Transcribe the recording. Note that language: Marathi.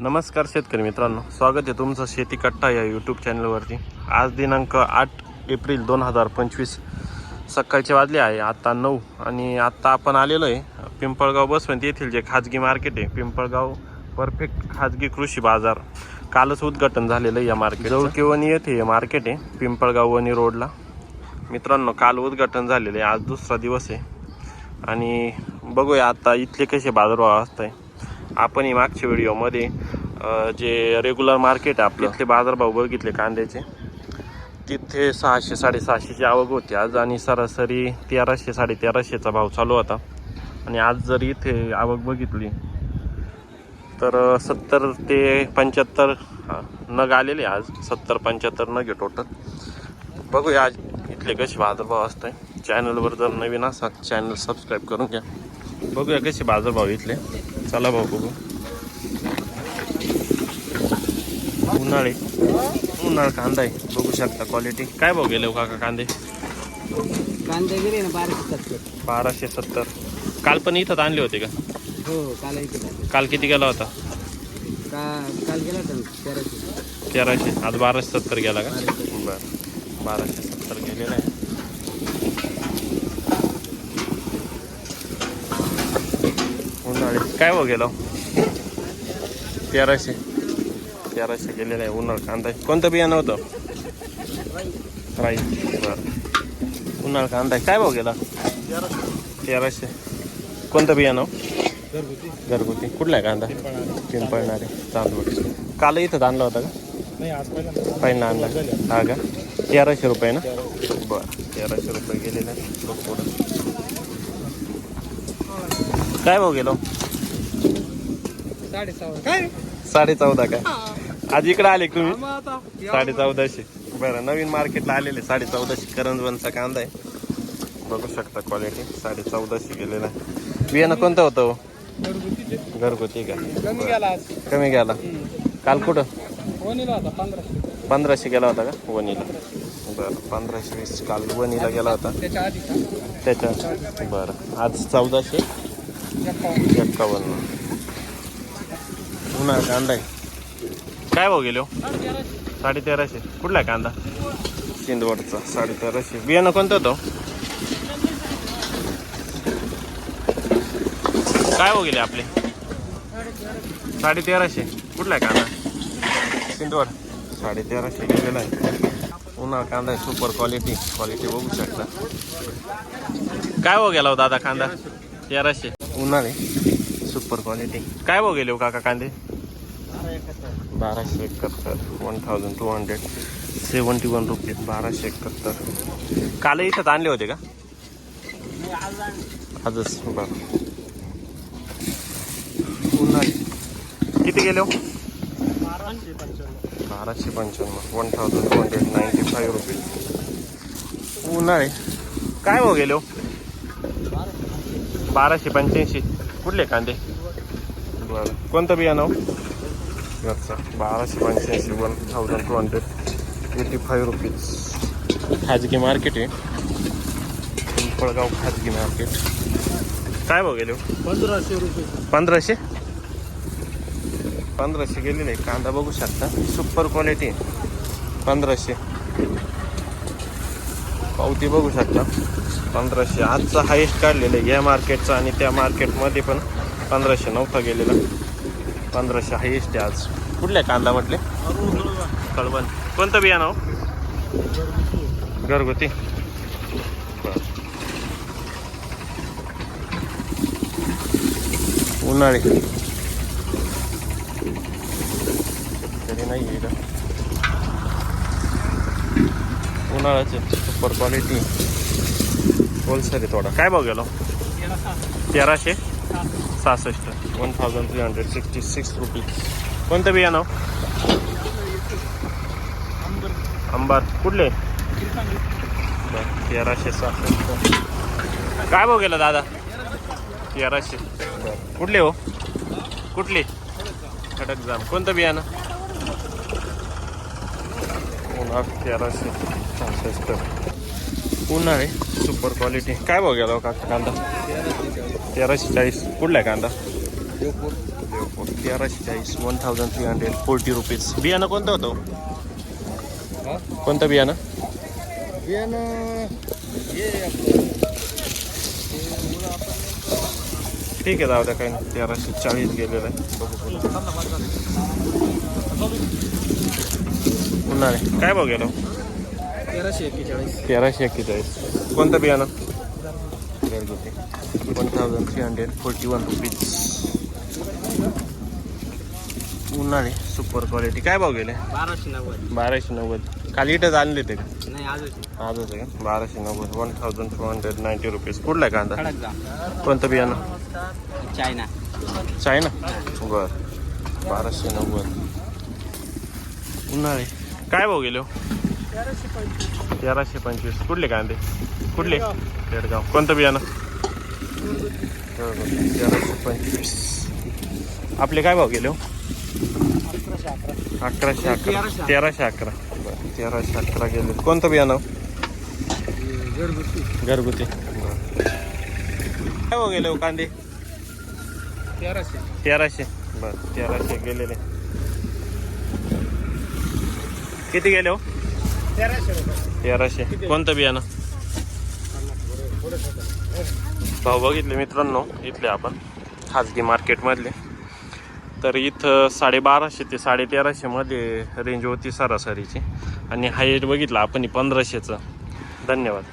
नमस्कार शेतकरी मित्रांनो स्वागत आहे तुमचं शेती कट्टा या यूट्यूब चॅनलवरती आज दिनांक आठ एप्रिल दोन हजार पंचवीस सकाळचे वाजले आहे आत्ता नऊ आणि आत्ता आपण आलेलो आहे पिंपळगाव बसवंत येथील जे खाजगी मार्केट आहे पिंपळगाव परफेक्ट खाजगी कृषी बाजार. कालच उद्घाटन झालेलं आहे या मार्केट जवळके वणी येथे हे मार्केट आहे पिंपळगाव वणी रोडला मित्रांनो काल उद्घाटन झालेलं आहे आज दुसरा दिवस आहे. आणि बघूया आता इथले कसे बाजारभाव असत आहे आपणही मागच्या व्हिडिओमध्ये जे रेग्युलर मार्केट आहे आपले इथले बाजारभाव बघितले कांद्याचे तिथे सहाशे साडेसहाशेची आवक होती आज आणि सरासरी तेराशे साडेतेराशेचा भाव चालू होता. आणि आज जर इथे आवक बघितली तर सत्तर ते पंच्याहत्तर नग आलेले आज. सत्तर पंच्याहत्तर नग आहे टोटल बघूया आज इथले कसे बाजारभाव असत आहे चॅनलवर जर नवीन असाल चॅनल सबस्क्राईब करून घ्या. बघूया कसे बाजारभाव इथले. चला भाऊ बघू. उन्हाळे. उन्हाळ कांदा आहे. बघू शकता क्वालिटी काय भाव गेले हो काका कांदे? कांदे गेले ना बाराशे सत्तर. बाराशे सत्तर. काल पण इथं आणले होते का? हो काल. काल किती गेला होता? काल गेला होता तेराशे. आज बाराशे सत्तर गेला का? बरं. बाराशे सत्तर गेलेला आहे उन्हाळे काय भाव गेला तेराशे तेराशे गेलेला आहे उन्हाळ कांदा आहे. कोणतं बियाणं होतं राई बरं उन्हाळ कांदा आहे. काय भाव गेला तेराशे कोणतं बियाणं घरगुती घरगुती कुठला आहे कांदा पिंपळणारे तांदूळ काल इथं आणला होता का नाही आज पहिल्यांदा पहिला आणला हा का तेराशे रुपये ना बरं तेराशे रुपये गेलेले आहे. बघ पुढं काय भाव गेलो साडे सहा काय? साडे चौदा काय आज इकडे आले तुम्ही? साडे चौदाशे बरं नवीन मार्केटला आलेले साडे चौदाशे करंजवनचा कांदा आहे. बघू शकता क्वालिटी साडे चौदाशे गेलेला. बियाणं कोणतं होतं हो? घरगुती का? कमी गेला काल कुठं? पंधराशे. गेला होता का? वणीला. बरं पंधराशे वीस. काल वणीला गेला होता. त्याच्या बरं आज चौदाशे. एक्कावन्न उन्हाळा कांदा आहे. काय भाव गेलो साडे तेराशे कुठला आहे कांदा? शिंदवडचा साडे तेराशे बियाणं कोणतं होतं? काय भाव गेले आपले? साडे तेराशे कुठला आहे कांदा? शिंदवड साडे तेराशे गेलेला आहे. उन्हाळा कांदा आहे सुपर क्वालिटी क्वालिटी बघू शकता. काय भाव गेला हो दादा कांदा? तेराशे. उन्हाळे सुपर क्वालिटी काय भाव गेले हो काका कांदे? बाराशे एकाहत्तर one thousand two hundred seventy one rupees बाराशे एकाहत्तर. काल इथं आणले होते का? आजच बरं. किती गेले हो? बाराशे पंच्याण्णव बाराशे पंच्याण्णव one thousand two hundred ninety five rupees उन्हाळे. काय हो गेले हो? बाराशे पंच्याऐंशी. कुठले कांदे? बरं. कोणतं बियाणं हो? घरचा बाराशे पंच्याऐंशी one thousand two hundred eighty five rupees खाजगी मार्केट आहे पिंपळगाव खाजगी मार्केट काय भाव गेले? पंधराशे रुपये पंधराशे पंधराशे गेलेले. कांदा बघू शकता सुपर क्वालिटी पंधराशे पावती बघू शकता पंधराशे आजचा हायेस्ट काढलेलं आहे या मार्केटचा आणि त्या मार्केटमध्ये पण पंधराशे नव्हता गेलेला पंधराशे हायेस्ट आहे आज. कुठले कांदा म्हटले? कळवण. कोणतं बियाणं हो? घरगुती. बरं. उन्हाळी. तरी नाही आहे का उन्हाळ्याचे सुपर क्वालिटी होलसेल आहे थोडा. काय भाव गेलो? तेराशे. सहासष्ट. One thousand three hundred sixty six rupees कोणतं बियाणं अंबार. कुठले? बरं, तेराशे सहासष्ट. काय भाव गेला दादा? तेराशे. बरं. कुठले हो? कुठले? खडक जाम. कोणतं बियाणं उन्हाळ तेराशे सहासष्ट. उन्हाळे सुपर क्वालिटी काय भाव गेला हो काका कांदा? तेराशे चाळीस कुठला आहे कांदा तेराशे चाळीस one thousand three hundred forty rupees बियाणं कोणतं होतं? कोणतं बियाणं बियाणं ठीक आहे जाऊ द्या काही नाही तेराशे चाळीस गेलेलं आहे. उन्हाळे काय भाव गेलो तेराशे एक्केचाळीस तेराशे एक्केचाळीस कोणतं बियाणं घरगुती one thousand three hundred forty one rupees उन्हाळे सुपर क्वालिटी काय भाव गेले? बाराशे नव्वद. बाराशे नव्वद. काल इथंच आणले ते आजच आहे. का? बाराशे नव्वद. One thousand two hundred ninety rupees कुठला आहे कांदा? कोणतं बियाणं? चायना. चायना? बर. बाराशे नव्वद. उन्हाळे काय भाव गेले हो? तेराशे पंचवीस. कुठले कांदे? कुठले? केडगाव कोणतं बियाणं? तेराशे पंचवीस. आपले काय भाव गेले हो? अकराशे अकरा. तेराशे अकरा. बरं तेराशे अकरा गेले. कोणतं बियाणं घरगुती. घरगुती. बरं. काय भाव गेले हो कांदे? तेराशे. तेराशे. बर तेराशे गेलेले. किती गेले हो? तेराशे. तेराशे कोणतं बियाणं? भाव बघितले मित्रांनो इथले आपण खाजगी मार्केटमधले. तर इथं साडेबाराशे ते साडे तेराशेमध्ये रेंज होती सरासरीची. आणि हायट बघितलं आपण पंधराशेचं. धन्यवाद.